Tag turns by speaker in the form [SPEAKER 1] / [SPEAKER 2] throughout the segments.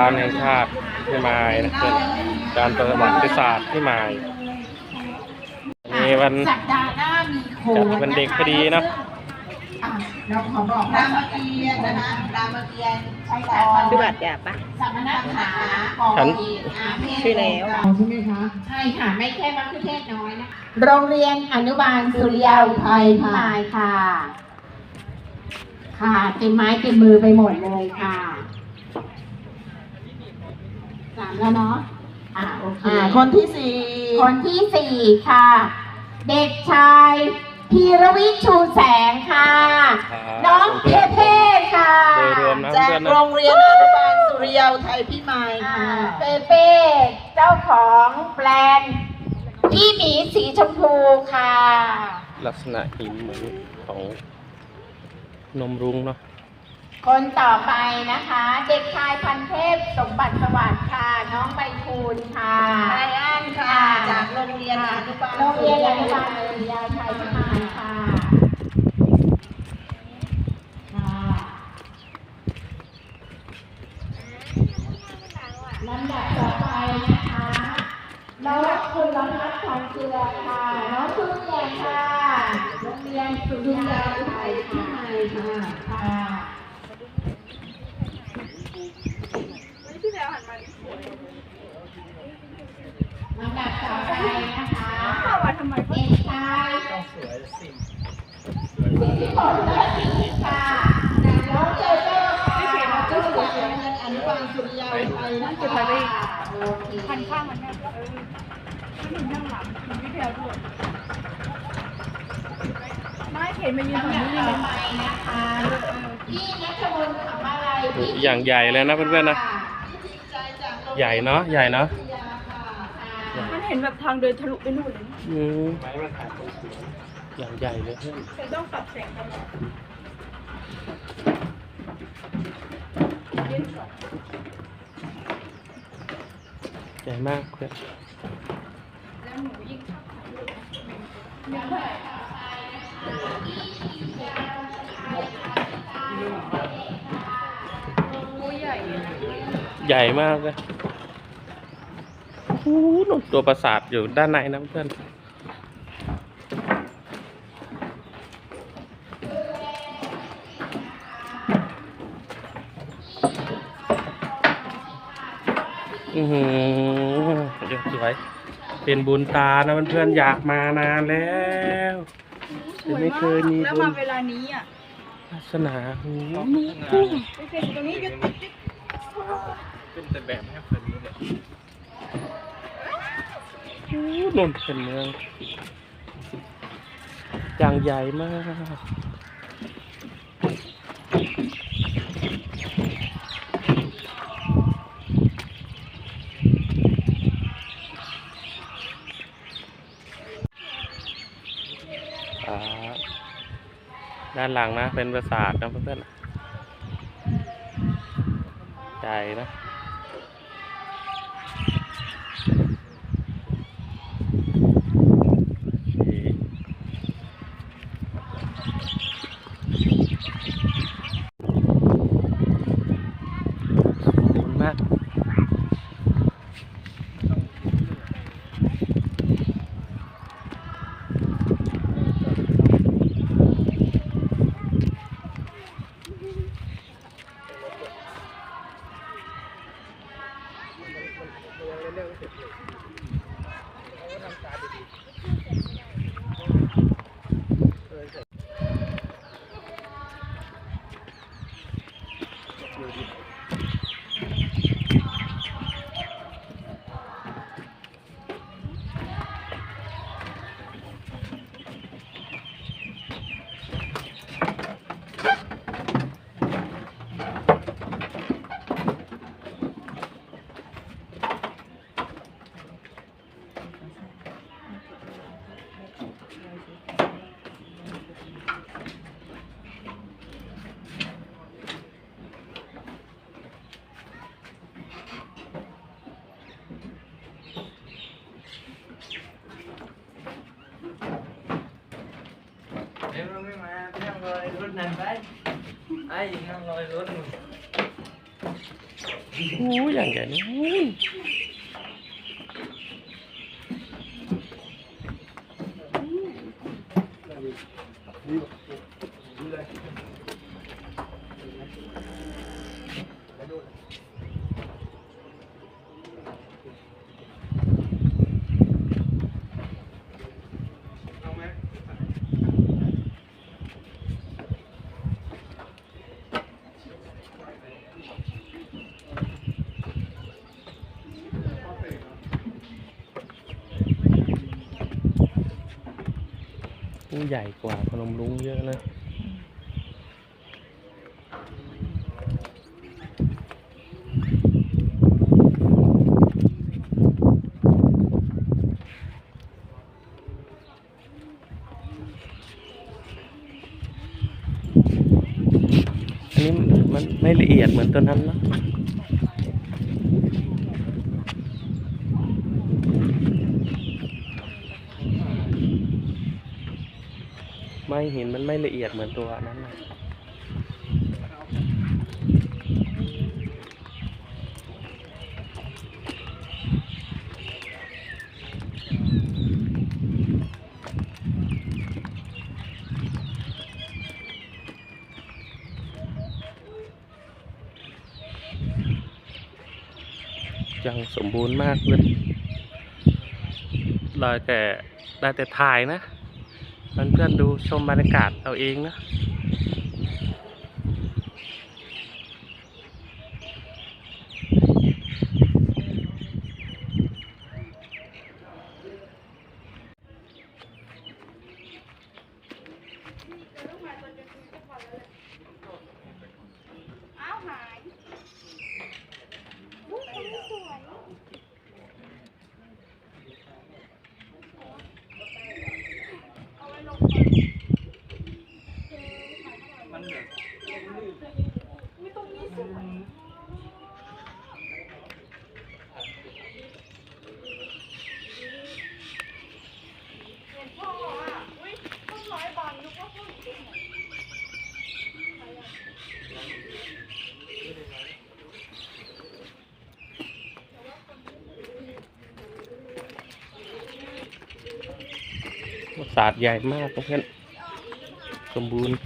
[SPEAKER 1] านแห่งชาติพิมายนะเพื่อนการประวัติศาสตร์พิมายมีวัน
[SPEAKER 2] สัปดาห์หน้ามีโค
[SPEAKER 1] จัดวันเด็กพอดีเนอะ
[SPEAKER 2] อะเราขอบอก
[SPEAKER 3] รามเกียรติ์นะคะรามเกียรติ์
[SPEAKER 2] ใช่แล้ว
[SPEAKER 4] คือบัตรเดี๋ยวปะ
[SPEAKER 2] สมณะขา
[SPEAKER 1] ฉัน
[SPEAKER 4] ชื่อแล้ว
[SPEAKER 2] ใช่ไหมคะใช่ค่ะไม่แค่มัคคุเทศน้อยนะโรงเรียนอนุบาลสุริยาอุทัยพิมายค่ะค่ะเต็มไม้เต็มมือไปหมดเลยค่ะสาม แล้วเนาะอ่าโอเค
[SPEAKER 3] อ่าคนที่สี่
[SPEAKER 2] คนที่สี่ค่ะ เด็กชายพีรวิทย์ชูแสงค่ะน้องเทเพ่ค่ะ
[SPEAKER 1] โดยรวมนะ
[SPEAKER 3] จาก
[SPEAKER 1] เพื่อนๆ
[SPEAKER 3] โร
[SPEAKER 1] นะ
[SPEAKER 3] งเรียนอนุบาลสุริยาอุทัยพิมาย
[SPEAKER 2] อ่า
[SPEAKER 3] ค่ะ
[SPEAKER 2] เปเป้เจ้าของแบรนด์พี่หมีสีชมพูค่ะ
[SPEAKER 1] ลักษณะหินเหมือนของนมรุ้งเนาะ
[SPEAKER 2] คนต่อไปนะคะ เด็กชายพันเทพสมบัติสวัสดิ์ค่ะ น้องใบคูณค่ะ
[SPEAKER 3] ไบรอันค่ะ จากโรงเรียนอนุบาล
[SPEAKER 2] โรงเรียนอนุบาลสุริยาชัยพิมายค่ะค่ะลำดับต่อไปนะคะ น้องคุณรพัฒน์ทองเจือค่ะ น้องทุเรียนค่ะ โรงเรียนสุริยาไทยพิมายค่ะค่ะลำดับต่อไปนะคะเด็กชายสิทธิพลเลิศศรีค่ะน้องเจเจค่ะ
[SPEAKER 3] ก็จากโรงเรียนอนุบาลสุริยาอุทัยนะคะ
[SPEAKER 2] โอเค
[SPEAKER 5] พันข้างมันแม่เออไม่ถึงนั่งหลังถึงพี่แพรด้วยไม่เห็นมายืน
[SPEAKER 2] ลำ
[SPEAKER 5] ตรง
[SPEAKER 2] ดับ
[SPEAKER 5] นี้
[SPEAKER 2] ต่อ
[SPEAKER 5] เลย
[SPEAKER 2] ไปนะคะพี่นัทมนต์ขำอะไรพี่
[SPEAKER 1] อย่างใหญ่เลยนะเพื่อนๆนะ ใหญ่เนาะใหญ่เนาะ
[SPEAKER 5] มันเห็นแบบทางเดินทะลุไปนู่นเลย
[SPEAKER 1] อืมอย่างใหญ่เลยเพื่อน
[SPEAKER 5] แต่ต้องปรับแสงตลอด
[SPEAKER 1] ใหญ่มากเพื่อน
[SPEAKER 5] แล้วหนูยิ่งชอบใหญ่อะ
[SPEAKER 1] ใหญ่มากเลยโอ้โหนู่นตัวปราสาทอยู่ด้านในนะเพื่อน เป็นบุญตานะเพื่อนๆอยากมานานแล้ว
[SPEAKER 5] ส
[SPEAKER 1] แต่
[SPEAKER 5] วย
[SPEAKER 1] ไม่เคยมี
[SPEAKER 5] แล้ว
[SPEAKER 1] บุ
[SPEAKER 5] มา
[SPEAKER 1] ญ
[SPEAKER 5] เวลานี้อะ
[SPEAKER 1] ศาสนาโอ้โห
[SPEAKER 5] ไปเซ็นตรงนี้หยุด
[SPEAKER 1] เป็นแต่แบบให้คนนี้เลยนนเป็นเมืองอย่างใหญ่มาก ด้านหลังนะเป็นปราสาทนะเพื่อนๆใจนะ โอเคขอบคุณมาก
[SPEAKER 6] เร็วๆเสร็จเลยเขาทำตาดีๆ นั่งรอยรถนั่นไปไอ้นั่งรอยรถนู่น
[SPEAKER 1] โอ้ยอย่างใหญ่เลยนี่ ใหญ่กว่าพนมรุ้งเยอะนะอันนี้มันไม่ละเอียดเหมือนตัวนั้นเนะ ไม่เห็นมันไม่ละเอียดเหมือนตัวนั้นนะยังสมบูรณ์มากเลยเราแต่ได้แต่ถ่ายนะ เพื่อนๆดูชมบรรยากาศเอาเองนะ
[SPEAKER 5] อ้าวหายอุ๊ยคนนี้สวย เอาไว้ลงก่อนอุ๊ยตรงนี้สวยเห็นพ่ออะอุ๊ยต้นไม้บานนึกว่าพ่ออยู่ตรงไหน
[SPEAKER 1] ศาสตร์ใหญ่มากเพื่อนสมบูรณ์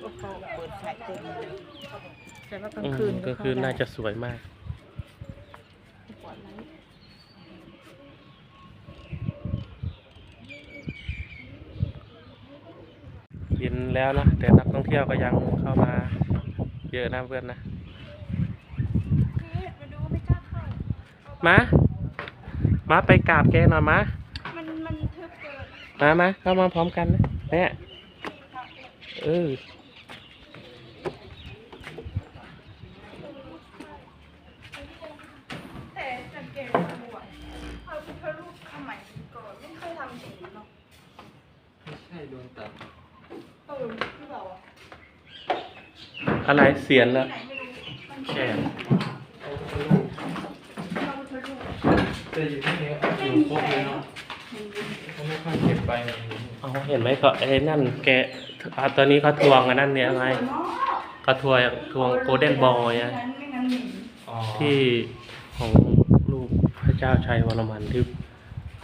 [SPEAKER 4] ก็เขาเปิดไฟเต็มเลยแต่ว่ากลาง
[SPEAKER 1] อื
[SPEAKER 4] คื
[SPEAKER 1] ม
[SPEAKER 4] น
[SPEAKER 1] ก็คือน่าจะสวยมากเย็นแล้วนะแต่นักท่องเที่ยวก็ยังเข้ามาเยอะนะเพื่อนนะ
[SPEAKER 5] นี่มาดูไม่กล้าเข้า
[SPEAKER 1] มามาไปกราบแกหน่อยมา
[SPEAKER 5] มันมันทึบเกิน
[SPEAKER 1] มามาเข้ามาพร้อมกันนะเนี่ยเออ
[SPEAKER 5] แต่สังเกตดูอะพระพุทธรูปสมัยก่อนไม่เคยทำอย่างนี้เนาะ
[SPEAKER 6] ไม่ใช่โดนตัด
[SPEAKER 5] เออที่เราอะ
[SPEAKER 1] อะไรเสียนแล้ว
[SPEAKER 5] ไหนไม่รู้มัน
[SPEAKER 1] แช่
[SPEAKER 5] พระพุทธรูป
[SPEAKER 6] แต่อยู่ที่นี้อยู่ครบเลยเนาะเขาไม่ค่อยเก็บไปแบบนี้
[SPEAKER 1] เอาเห็นไหมเขาไอ้นั่นแกอ่าตอนนี้เขาทวงอันนั้นเนี่ยไงเขาทวงทวงโกลเด้นบอยอะ
[SPEAKER 5] งั้นไม่งั้นหนี
[SPEAKER 6] อ๋อ
[SPEAKER 1] ที่ของลูกพระเจ้าชัยวรมันที่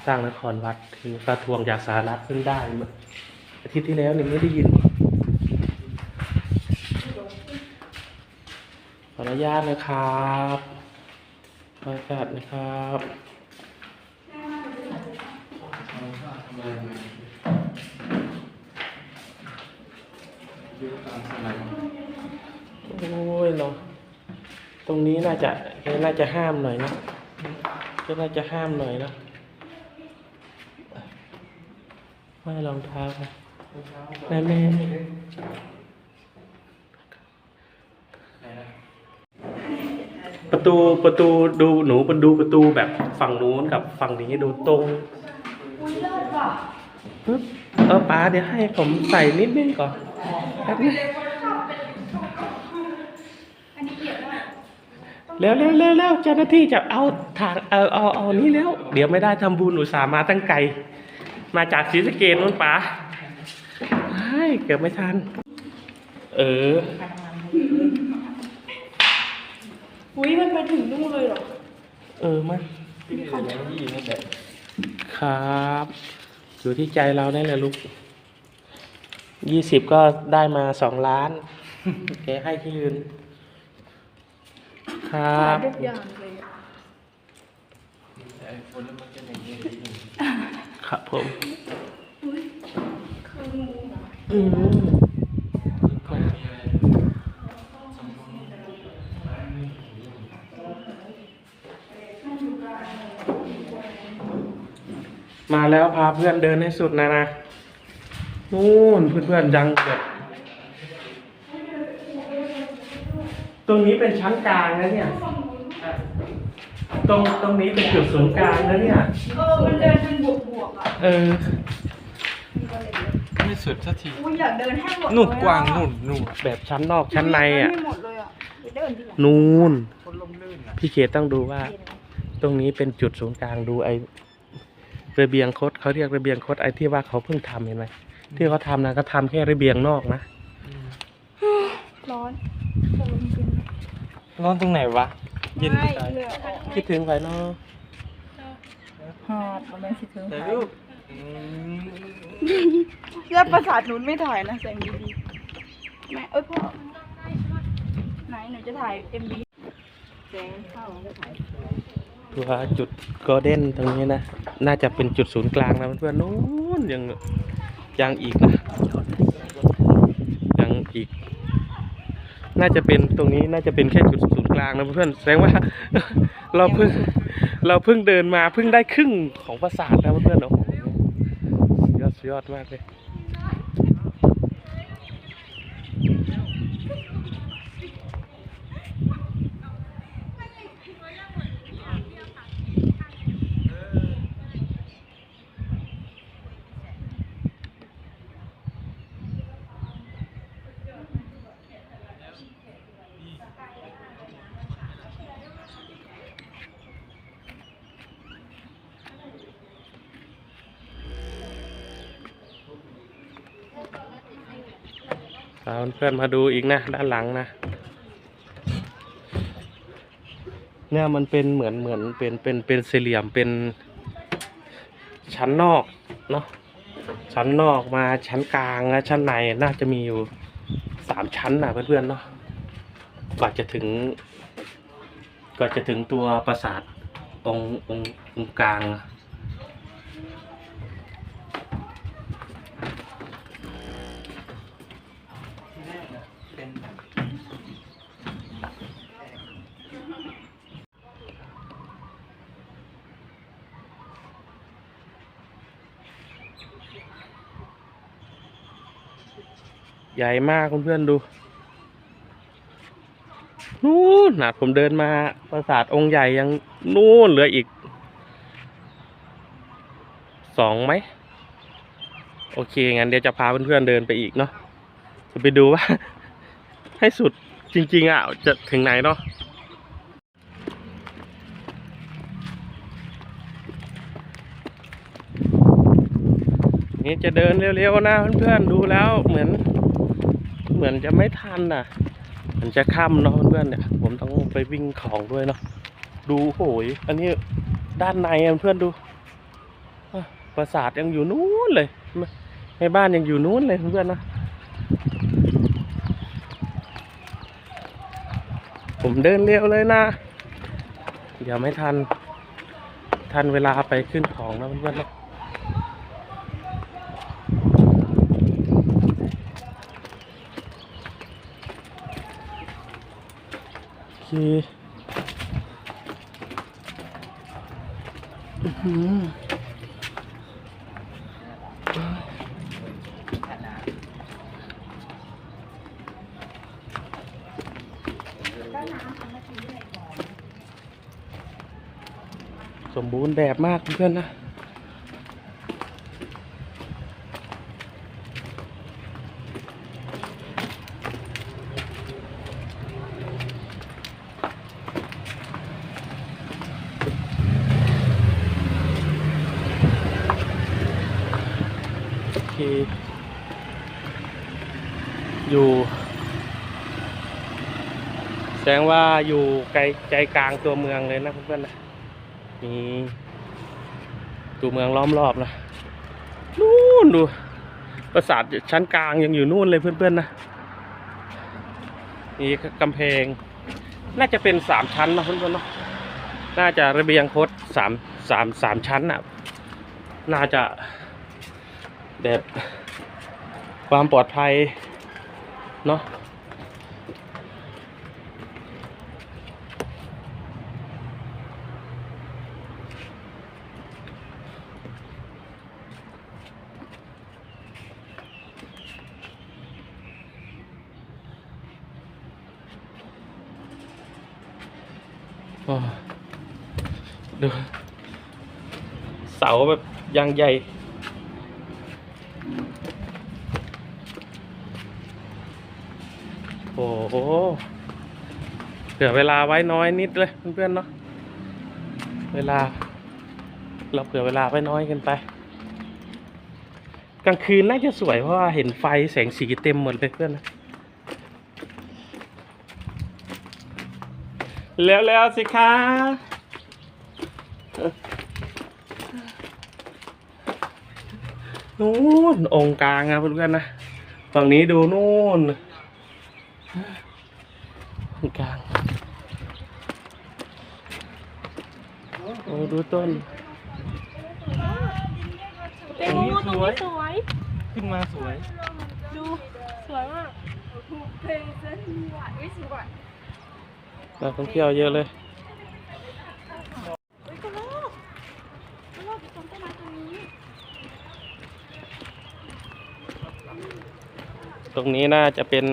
[SPEAKER 1] สร้างนครวัดที่เขาทวงจากสหรัฐเพิ่งได้เมื่ออาทิตย์ที่แล้วนี่ไม่ได้ยินขออนุญาตนะครับขออนุญาตนะครับ
[SPEAKER 6] ทำอะไรมาดูตามสมัย
[SPEAKER 1] โอ้ยเนาะตรงนี้น่าจะน่าจะห้ามหน่อยนะแกน่าจะห้ามหน่อยนะไม่รองเท้าค่ะแม่แม่ประตูประตูดูหนูมันดูประตูแบบฝั่งนู้นกับฝั่งนี้ดูตรง ปึ๊บเออป้าเดี๋ยวให้ผมใส่นิดนึงก่อนแป๊บนึงเร็วเร็วเร็วเร็วเจ้าหน้าที่จะเอาถางเอาเอาเอานี้แล้ว เดี๋ยวไม่ได้ทำบุญอุตส่าห์มาตั้งไกล มาจากศรีสะเกดนู่นป๋าเฮ้ยเกือบไม่ทัน เออ
[SPEAKER 5] อุ้ยมันไปถึงนู่นเลยเหรอ
[SPEAKER 1] เออมา
[SPEAKER 6] ที่นี่เลยนะยี่นี่แหละ
[SPEAKER 1] ครับ อยู่ที่ใจเราได้เลยลูกยี่สิบก็ได้มาสองล้านแกให้ที่ยืน ครับ
[SPEAKER 5] ทุกอย่างเลยอะ
[SPEAKER 6] ไอ้คนแล้วมันจะอย่างนี้
[SPEAKER 1] ครับผม
[SPEAKER 5] คืองูเหรอ
[SPEAKER 1] อืม
[SPEAKER 6] ก็มีอะไรสมบูรณ์
[SPEAKER 1] มาแล้ว พาเพื่อนเดินให้สุดนะนะนู่นเพื่อนๆยังแบบตรงนี้เป็นชั้นกลางนะเนี่ย ตรงตรงนี้เป็นจุดศูนย์กลางนะเนี่ย
[SPEAKER 5] เออ มันเดินเป็นบวกบวกๆอะ
[SPEAKER 1] เออ
[SPEAKER 6] ไม่สุดสักที
[SPEAKER 5] อุ้ยอยากเดินให้หมด
[SPEAKER 6] นุ่น
[SPEAKER 5] เลยอะ
[SPEAKER 6] กว้างนุ่นนุ่น
[SPEAKER 1] แบบชั้นนอกชั้นในอะ
[SPEAKER 5] ไม่หมดเลยอะไปเดินที่ไหน
[SPEAKER 1] นู่น
[SPEAKER 6] คนลมลื่นอะ
[SPEAKER 1] พี่เขตต้องดูว่า ตรงนี้เป็นจุดศูนย์กลางดูไอ้ ระเบียงคดเขาเรียกระเบียงคดไอ้ที่ว่าเขาเพิ่งทำเห็นไหมที่เขาทำนะก็ทำแค่ระเบียงนอกนะ
[SPEAKER 5] ร้อน
[SPEAKER 6] ร้อนตรงไหนวะเย็น
[SPEAKER 5] ไม่
[SPEAKER 6] จะตาย
[SPEAKER 5] เหลือออก
[SPEAKER 1] คิดถึงไปเนาะ
[SPEAKER 3] หอบมันไม่คิดถึง
[SPEAKER 6] แต่
[SPEAKER 3] ใคร
[SPEAKER 6] ลูกอืม
[SPEAKER 5] เลือดประสาทหนุนไม่ถ่ายนะแสงดีๆแม่เอ้ยพ่อไหนหนูจะถ่ายเอ็มบี
[SPEAKER 3] แสงเข้าแล้วถ่าย
[SPEAKER 1] ตัวจุดกลเด้นตรงนี้นะ น่าจะเป็นจุดศูนย์กลางนะเพื่อนๆนู้นยังยังอีกนะยังอีก น่าจะเป็นตรงนี้น่าจะเป็นแค่จุดศูนย์กลางนะเพื่อนๆแสดงว่าเราเพิ่งเราเพิ่งเดินมาเพิ่งได้ครึ่งของปราสาทแล้วเพื่อนๆโอ้โหสุดยอดสุดยอดมากเลยาเพื่อนมาดูอีกนะ ด้านหลังนะ เนี่ยมันเป็นเหมือนเหมือนเป็นเป็นเป็นสี่เหลี่ยมเป็นชั้นนอกเนาะชั้นนอกมาชั้นกลางและชั้นในน่าจะมีอยู่สามชั้นนะเพื่อนๆเนาะกว่าจะถึงกว่าจะถึงตัวปราสาทองค์องค์องค์กลาง
[SPEAKER 6] เป็น
[SPEAKER 1] ใหญ่มากเพื่อนๆดูนู่นนะผมเดินมาปราสาทองค์ใหญ่ยังนู่นเหลืออีกสองไหมโอเค งั้นเดี๋ยวจะพาเพื่อนๆเดินไปอีกเนาะจะไปดูว่า ให้สุดจริงๆอะจะถึงไหนเนาะนี่จะเดินเร็วๆนะเพื่อนๆดูแล้วเหมือน เหมือนจะไม่ทันน่ะ มันจะค่ำเนาะเพื่อนเนี่ย ผมต้องไปวิ่งของด้วยเนาะ ดูโหย อันนี้ด้านในอะเพื่อนดูปราสาทยังอยู่นู้นเลย ในบ้านยังอยู่นู้นเลยเพื่อนนะ ผมเดินเร็วเลยนะ เดี๋ยวไม่ทัน ทันเวลาไปขึ้นของนะเพื่อนๆนะ โอเคอื้อหือ สมบูรณ์แบบมากเพื่อนนะ อยู่ แสดงว่า อยู่ไกลใจกลางตัวเมืองเลยนะเพื่อนๆนะมีตัวเมืองล้อมรอบนะนู่นดูปราสาทชั้นกลางยังอยู่นู่นเลยเพื่อนๆนะนี่กำแพง น่าจะเป็นสามชั้นนะเพื่อนๆเนาะน่าจะระเบียงคดสามสามสามชั้นอะ น่าจะแบบความปลอดภัยเนาะ ดูเสาแบบยังใหญ่ โอ้โหเหลือเวลาไว้น้อยนิดเลยเพื่อนๆเนาะเวลา เราเผื่อเวลาไว้น้อยกันไป กลางคืนน่าจะสวยเพราะว่าเห็นไฟแสงสีเต็มหมดเลยเพื่อนนะ แล้วแล้วๆสิคะนู่นองค์กลางอะเพื่อนๆนะฝั่งนี้ดูนู่นตรงกลางโอ้ดูต้น
[SPEAKER 6] ตรงนี้สวยขึ้นมาสวยนั
[SPEAKER 1] นักท่องเที่ยวเยอะเลยตรงนี้น่าจะเป็น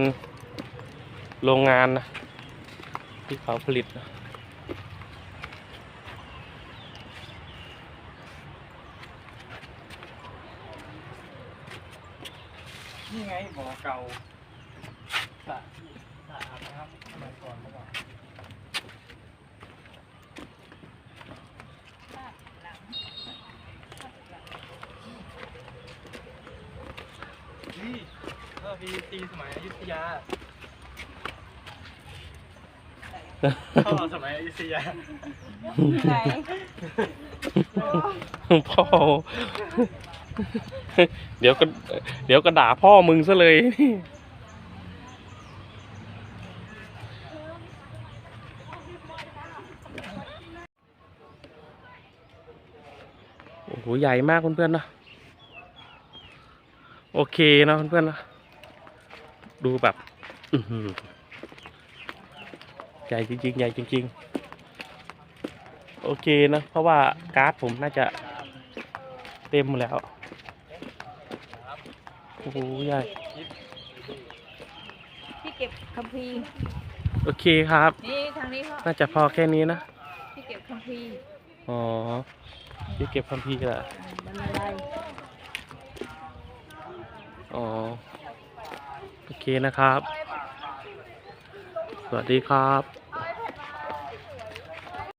[SPEAKER 1] โรงงานนะที่เขาผลิตนะ
[SPEAKER 6] นี่ไงบ่อเก่าสระสระอาบน้ำสมัยก่อนเมื่อก่อน นี่เออพีตีสมัยอยุธยาพ่อสมัยอยุธยา
[SPEAKER 5] ไหน
[SPEAKER 1] พ่อ เดี๋ยวก็ เดี๋ยวก็ด่าพ่อมึงซะเลยโอ้โหใหญ่มากเพื่อนๆเนอะ โอเคนะเพื่อนๆนะดูแบบอื้อหือใหญ่จริงๆใหญ่จริง ๆ โอเคนะ เพราะว่าการ์ดผมน่าจะเต็มแล้ว โอ้โหใหญ่
[SPEAKER 3] พี่เก็บคัมภีร์
[SPEAKER 1] โอเคครับ
[SPEAKER 3] นี่ทางนี้เขา
[SPEAKER 1] น่าจะพอแค่นี้นะ
[SPEAKER 3] พี่เก็บคัมภีร์
[SPEAKER 1] อ๋อที่เก็บคัมภีร์ละ
[SPEAKER 3] บันได
[SPEAKER 1] อ๋อ โอเคนะครับ สวัสดีครับ